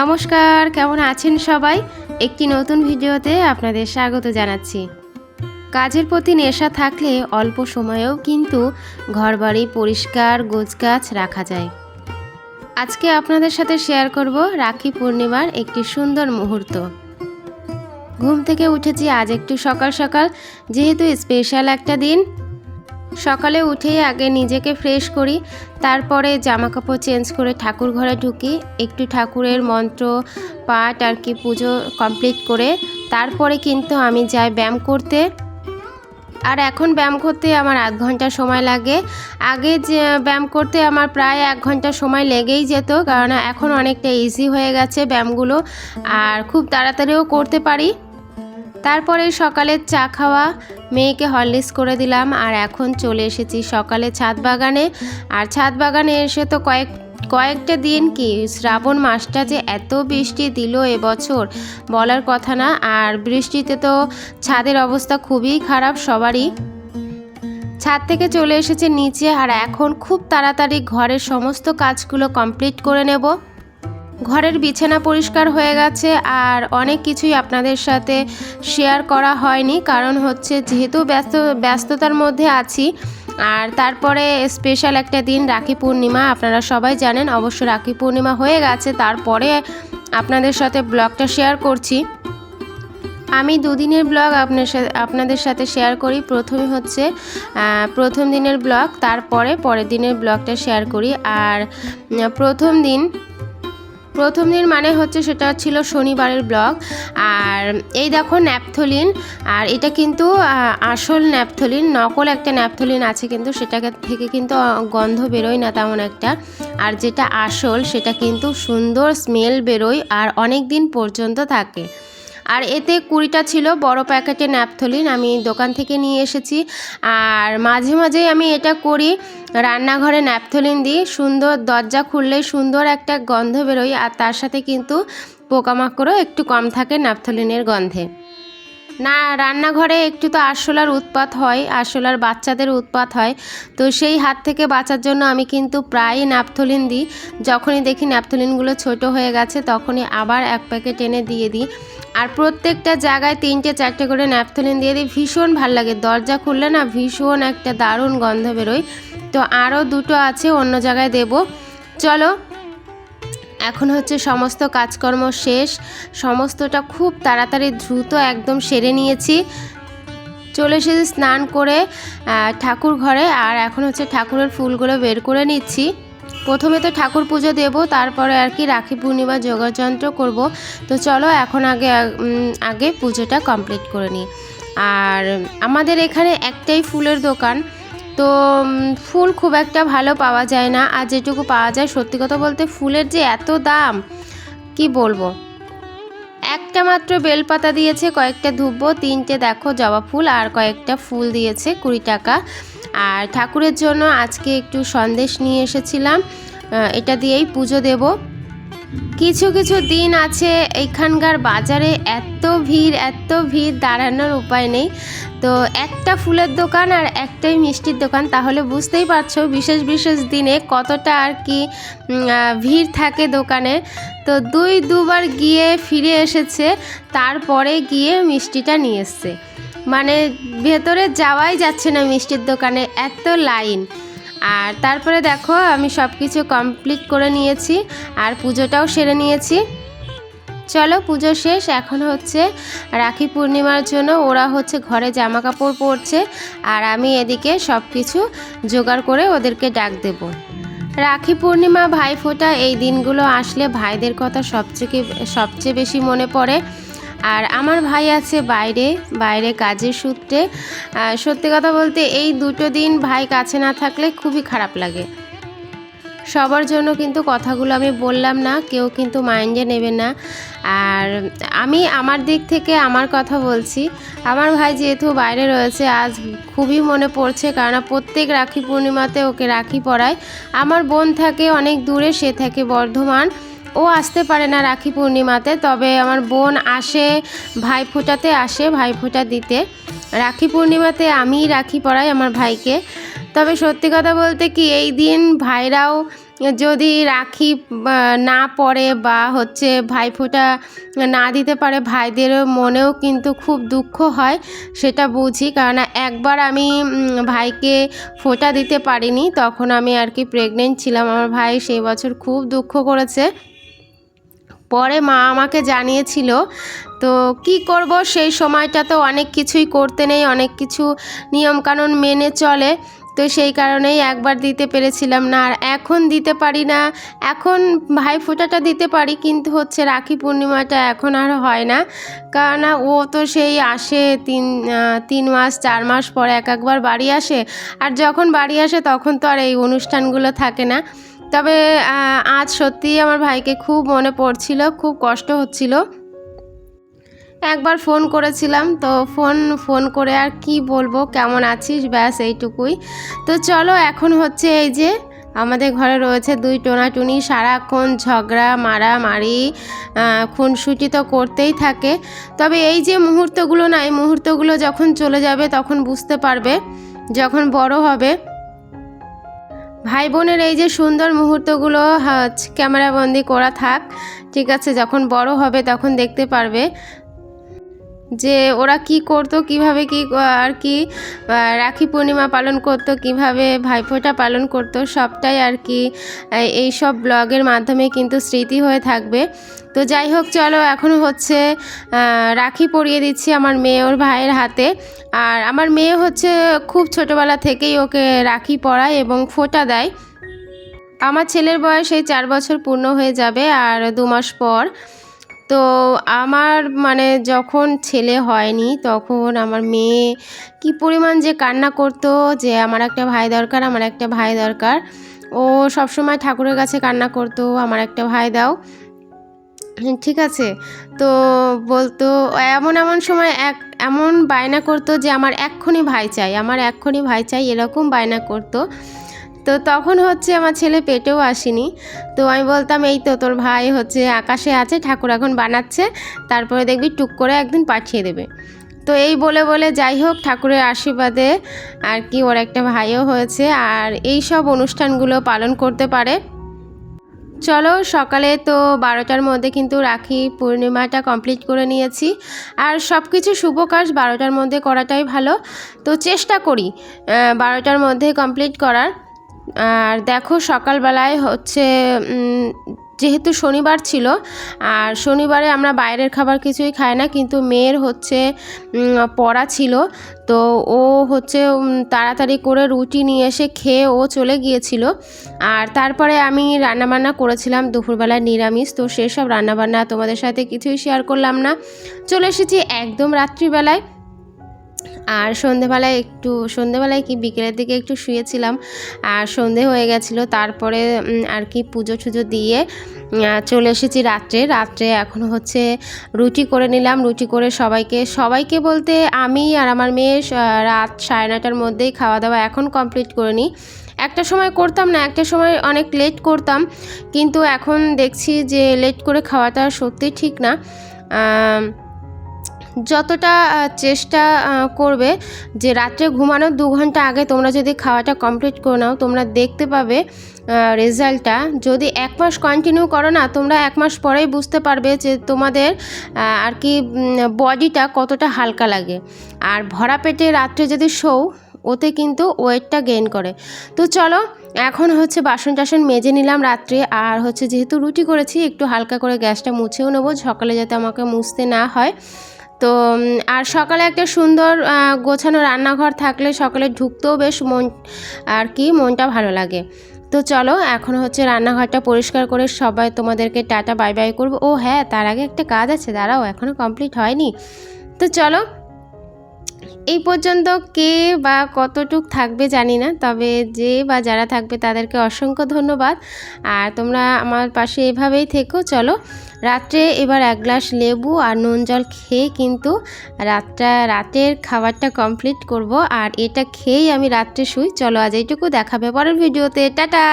নমস্কার, কেমন আছেন সবাই? একটি নতুন ভিডিওতে আপনাদের স্বাগত জানাচ্ছি। কাজের প্রতি নেশা থাকলে অল্প সময়েও কিন্তু ঘরবাড়ি পরিষ্কার গোছগাছ রাখা যায়। আজকে আপনাদের সাথে শেয়ার করব রাখি পূর্ণিমার একটি সুন্দর মুহূর্ত। ঘুম থেকে উঠেছি আজ একটু সকাল সকাল, যেহেতু স্পেশাল একটা দিন সকালে উঠেই আগে নিজেকে ফ্রেশ করি, তারপরে জামা কাপড় চেঞ্জ করে ঠাকুর ঘরে ঢুকি, একটু ঠাকুরের মন্ত্র, পাঠ আর কি পুজো কমপ্লিট করে, তারপরে কিন্তু আমি যাই ব্যায়াম করতে। আর এখন ব্যায়াম করতে আমার আধ ঘণ্টা সময় লাগে। আগে যে ব্যায়াম করতে আমার প্রায় এক ঘণ্টা সময় লেগেই যেত কারণ এখন অনেকটা ইজি হয়ে গেছে ব্যায়ামগুলো, আর খুব তাড়াতাড়িও করতে পারি। তারপরে সকালের চা খাওয়া মেয়েকে হরলিক্স করে দিলাম, আর এখন চলে এসেছি সকালে ছাদ বাগানে। আর ছাদ বাগানে এসে তো কয়েক, কয়েকটা দিন কি শ্রাবণ মাসটা যে এত বৃষ্টি দিল এবছর বলার কথা না, আর বৃষ্টিতে তো ছাদের অবস্থা খুবই খারাপ সবারই। ছাদ থেকে চলে এসেছে নিচে, আর এখন খুব তাড়াতাড়ি ঘরের সমস্ত কাজগুলো কমপ্লিট করে নেব। ঘরের বিছানা পরিষ্কার হয়ে গেছে আর অনেক কিছুই আপনাদের সাথে শেয়ার করা হয়নি। কারণ হচ্ছে যেহেতু ব্যস্ত, ব্যস্ততার মধ্যে আছি, আর তারপরে স্পেশাল একটা দিন রাখি পূর্ণিমা, আপনারা সবাই জানেন, অবশ্য রাখি পূর্ণিমা হয়ে গেছে, তারপরে আপনাদের সাথে ব্লগটা শেয়ার করছি। আমি দুদিনের ব্লগ আপনার সাথে, আপনাদের সাথে শেয়ার করি। প্রথমে হচ্ছে প্রথম দিনের ব্লগ তারপরে পরের দিনের ব্লগটা শেয়ার করি। আর প্রথম দিন প্রথম দিন মানে হচ্ছে সেটা ছিল শনিবারের ব্লগ। আর এই দেখো ন্যাপথলিন, আর এটা কিন্তু আসল ন্যাপথলিন, নকল একটা ন্যাপথলিন আছে কিন্তু সেটা থেকে কিন্তু গন্ধ বেরোয় না তেমন একটা। আর যেটা আসল সেটা কিন্তু সুন্দর স্মেল বেরোয় আর অনেক দিন পর্যন্ত থাকে। আর এতে কুড়িটা ছিল, বড় প্যাকেটে ন্যাপথলিন আমি দোকান থেকে নিয়ে এসেছি। আর মাঝে মাঝেই আমি এটা করি, রান্নাঘরে ন্যাপথলিন দিই, সুন্দর দরজা খুললে সুন্দর একটা গন্ধ বেরোয় আর তার সাথে কিন্তু পোকামাকড়ও একটু কম থাকে ন্যাপথলিনের গন্ধে। না, রান্নাঘরে একটু তো আরশোলার উৎপাত হয়, আরশোলার বাচ্চাদের উৎপাত হয়। তো সেই হাত থেকে বাঁচার জন্য আমি কিন্তু প্রায়ই ন্যাপথলিন দিই। যখনই দেখি ন্যাপথলিনগুলো ছোট হয়ে গেছে, তখনই আবার এক প্যাকেট এনে দিয়ে দিই। আর প্রত্যেকটা জায়গায় তিনটে, চারটে করে ন্যাপথলিন দিয়ে দিই। ভীষণ ভালো লাগে। দরজা খুললে না ভীষণ একটা দারুণ গন্ধ বেরোয়। তো আরও দুটো আছে, অন্য জায়গায় দেব। চলো এখন হচ্ছে সমস্ত কাজকর্ম শেষ। সমস্তটা খুব তাড়াতাড়ি দ্রুত একদম সেরে নিয়েছি। চলে এসেছি স্নান করে ঠাকুর ঘরে আর এখন হচ্ছে ঠাকুরের ফুলগুলো বের করে নিচ্ছি। প্রথমে তো ঠাকুর পুজো দেব, তারপরে আর কি রাখি পূর্ণিমা যোগাযন্ত্র করব। তো চলো এখন আগে আগে পুজোটা কমপ্লিট করে নিই। আর আমাদের এখানে একটাই ফুলের দোকান তো ফুল খুব একটা ভালো পাওয়া যায় না। আর যেটুকু পাওয়া যায়, সত্যি কথা বলতে ফুলের যে এত দাম, কি বলব? একটা মাত্র বেলপাতা দিয়েছে, কয়েকটা ধুব্বো তিনটে দেখো জবা ফুল, আর কয়েকটা ফুল দিয়েছে কুড়ি টাকা। আর ঠাকুরের জন্য আজকে একটু সন্দেশ নিয়ে এসেছিলাম এটা দিয়েই পুজো দেব। কিছু কিছু দিন আছে এখানকার বাজারে এত ভিড় এত ভিড়, দাঁড়ানোর উপায় নেই। তো একটা ফুলের দোকান আর একটাই মিষ্টির দোকান, তাহলে বুঝতেই পারছ বিশেষ বিশেষ দিনে কতটা আর কি ভিড় থাকে দোকানে। তো দুই দুবার গিয়ে ফিরে এসেছে, তারপরে গিয়ে মিষ্টিটা নিয়ে এসছে। মানে ভেতরে যাওয়াই যাচ্ছে না মিষ্টির দোকানে, এত লাইন। আর তারপরে দেখো, আমি সব কিছু কমপ্লিট করে নিয়েছি আর পুজোটাও সেরে নিয়েছি। চলো, পুজো শেষ। এখন হচ্ছে রাখি পূর্ণিমার জন্য ওরা হচ্ছে ঘরে জামা কাপড় পরছে আর আমি এদিকে সব কিছু জোগাড় করে ওদেরকে ডাক দেব। রাখি পূর্ণিমা ভাইফোঁটা এই দিনগুলো আসলে ভাইদের কথা সবচেয়ে সবচেয়ে বেশি মনে পড়ে। আর আমার ভাই আছে বাইরে বাইরে কাজের সূত্রে। সত্যি কথা বলতে এই দুটো দিন ভাই কাছে না থাকলে খুবই খারাপ লাগে। সবার জন্য কিন্তু কথাগুলো আমি বললাম না, কেউ কিন্তু মাইন্ডে নেবে না। আর আমি আমার দিক থেকে আমার কথা বলছি, আমার ভাই যেহেতু বাইরে রয়েছে, আজ খুবই মনে পড়ছে কারণ প্রত্যেক রাখি পূর্ণিমাতে ওকে রাখি পরায়। আমার বোন থাকে অনেক দূরে, সে থাকে বর্ধমান। ও আসতে পারে না রাখি পূর্ণিমাতে, তবে আমার বোন আসে ভাই ফোটাতে, আসে ভাই ফোঁটা দিতে। রাখি পূর্ণিমাতে আমি রাখি পরাই আমার ভাইকে। তবে সত্যি কথা বলতে কি, এই দিন ভাইরাও যদি রাখি না পড়ে বা হচ্ছে ভাইফোঁটা না দিতে পারে ভাইদের মনেও কিন্তু খুব দুঃখ হয়, সেটা বুঝি। কারণ একবার আমি ভাইকে ফোঁটা দিতে পারিনি, তখন আমি আর কি প্রেগনেন্ট ছিলাম। আমার ভাই সেই বছর খুব দুঃখ করেছে। পরে মা আমাকে জানিয়েছিল, তো কি করব? সেই সময়টা তো অনেক কিছুই করতে নেই, অনেক কিছু নিয়মকানুন মেনে চলে। তো সেই কারণেই একবার দিতে পেরেছিলাম না। আর এখন দিতে পারি না। এখন ভাই ফোঁটাটা দিতে পারি, কিন্তু হচ্ছে রাখি পূর্ণিমাটা এখন আর হয় না। কারণ ও তো সেই আসে তিন তিন মাস, চার মাস পরে এক একবার বাড়ি আসে। আর যখন বাড়ি আসে, তখন তো আর এই অনুষ্ঠানগুলো থাকে না। তবে আজ সত্যিই আমার ভাইকে খুব মনে পড়ছিল, খুব কষ্ট হচ্ছিল। একবার ফোন করেছিলাম, তো ফোন ফোন করে আর কি বলব, কেমন আছিস? ব্যাস, এইটুকুই। তো চলো, এখন হচ্ছে এই যে, আমাদের ঘরে রয়েছে দুই টোনাটুনি, সারাক্ষণ ঝগড়া, মারামারি খুনসুটি তো করতেই থাকে। তবে এই যে মুহূর্তগুলো না, এই মুহূর্তগুলো যখন চলে যাবে, তখন বুঝতে পারবে, যখন বড় হবে ভাই বোনের এই যে সুন্দর মুহূর্তগুলো ক্যামেরাবন্দি করা থাক, ঠিক আছে, যখন বড় হবে তখন দেখতে পারবে। যে ওরা কি করতো, কীভাবে কি আর কি রাখি পূর্ণিমা পালন করতো, কীভাবে ভাইফোঁটা পালন করতো, সবটাই আর কি এই- সব ব্লগের মাধ্যমে কিন্তু স্মৃতি হয়ে থাকবে। তো যাই হোক, চলো এখন হচ্ছে রাখি পরিয়ে দিচ্ছি আমার মেয়ে ওর ভাইয়ের হাতে। আর আমার মেয়ে হচ্ছে খুব ছোটোবেলা থেকেই ওকে রাখি পরায় এবং ফোঁটা দেয়। আমার ছেলের বয়স এই চার বছর পূর্ণ হয়ে যাবে আর দু মাস পর। তো আমার মানে যখন ছেলে হয়নি তখন আমার মেয়ে কি পরিমাণ যে কান্না করতো যে আমার একটা ভাই দরকার, আমার একটা ভাই দরকার। ও সবসময় ঠাকুরের কাছে কান্না করতো, আমার একটা ভাই দাও। ঠিক আছে? তো বলতো, এমন এমন সময় এক, এমন বায়না করতো যে আমার এক্ষুনি ভাই চাই, আমার এক্ষুনি ভাই চাই, এরকম বায়না করতো। তো তখন হচ্ছে আমার ছেলে পেটেও আসেনি। তো আমি বলতাম, এই তো তোর ভাই হচ্ছে আকাশে আছে, ঠাকুর এখন বানাচ্ছে, তারপরে দেখবি টুক করে একদিন পাঠিয়ে দেবে। তো এই বলে বলে যাই হোক, ঠাকুরের আশীর্বাদে আর কি ওর একটা ভাইও হয়েছে আর এই সব অনুষ্ঠানগুলো পালন করতে পারে। চলো সকালে তো বারোটার মধ্যে কিন্তু রাখি পূর্ণিমাটা কমপ্লিট করে নিয়েছি। আর সব কিছু শুভ কাজ বারোটার মধ্যে করাটাই ভালো। তো চেষ্টা করি বারোটার মধ্যে কমপ্লিট করার। আর দেখো সকালবেলায় হচ্ছে যেহেতু শনিবার ছিল, আর শনিবারে আমরা বাইরের খাবার কিছুই খাই না, কিন্তু মেয়ের হচ্ছে পড়া ছিল, তো ও হচ্ছে তাড়াতাড়ি করে রুটি নিয়ে এসে খেয়ে ও চলে গিয়েছিল। আর তারপরে আমি রান্নাবান্না করেছিলাম দুপুরবেলায় নিরামিষ, তো সেসব রান্নাবান্না তোমাদের সাথে কিছুই শেয়ার করলাম না। চলে এসেছি একদম রাত্রিবেলায়। আর সন্ধেবেলায় একটু, সন্ধেবেলায় কি বিকেলের দিকে একটু শুয়েছিলাম, আর সন্ধে হয়ে গেছিল, তারপরে আর কি পুজো টুজো দিয়ে চলে এসেছি রাত্রে। রাত্রে এখন হচ্ছে রুটি করে নিলাম, রুটি করে সবাইকে সবাইকে বলতে আমি আর আমার মেয়ে রাত সাড়ে নটার মধ্যেই খাওয়া দাওয়া এখন কমপ্লিট করে নিই। একটা সময় করতাম না, একটা সময় অনেক লেট করতাম, কিন্তু এখন দেখছি যে লেট করে খাওয়াটা সত্যি ঠিক না। যতটা চেষ্টা করবে যে রাত্রে ঘুমানোর দু ঘণ্টা আগে তোমরা যদি খাওয়াটা কমপ্লিট করে নাও, তোমরা দেখতে পাবে রেজাল্টটা যদি এক মাস কন্টিনিউ করো না, তোমরা এক মাস পরেই বুঝতে পারবে যে তোমাদের আর কি বডিটা কতটা হালকা লাগে। আর ভরা পেটে রাত্রে যদি শোও, ওতে কিন্তু ওয়েটটা গেইন করে। তো চলো, এখন হচ্ছে বাসন টাসন মেজে নিলাম রাত্রে। আর হচ্ছে যেহেতু রুটি করেছি, একটু হালকা করে গ্যাসটা মুছেও নেব সকালে যাতে আমাকে মুছতে না হয়। তো আর সকালে একটা সুন্দর গোছানো রান্নাঘর থাকলে সকালে ঢুকতেও বেশ মন, আর কি, মনটা ভালো লাগে। তো চলো, এখন হচ্ছে রান্নাঘরটা পরিষ্কার করে সবাই তোমাদেরকে টাটা বাই বাই করব। ও হ্যাঁ তার আগে একটা কাজ আছে, দাঁড়াও এখনও কমপ্লিট হয়নি। তো চলো এই পর্যন্ত কে বা কতটুক থাকবে জানি না, তবে যে বা যারা থাকবে তাদেরকে অসংখ্য ধন্যবাদ। আর তোমরা আমার পাশে এভাবেই থেকো, চলো। রাত্রে এবার এক গ্লাস লেবু আর নুন জল খেয়ে কিন্তু রাতটা, রাতের খাবারটা কমপ্লিট করব। আর এটা খেয়েই আমি রাত্রে শুই। চলো আজ এইটুকু দেখাবে পরের ভিডিওতে। টাটা!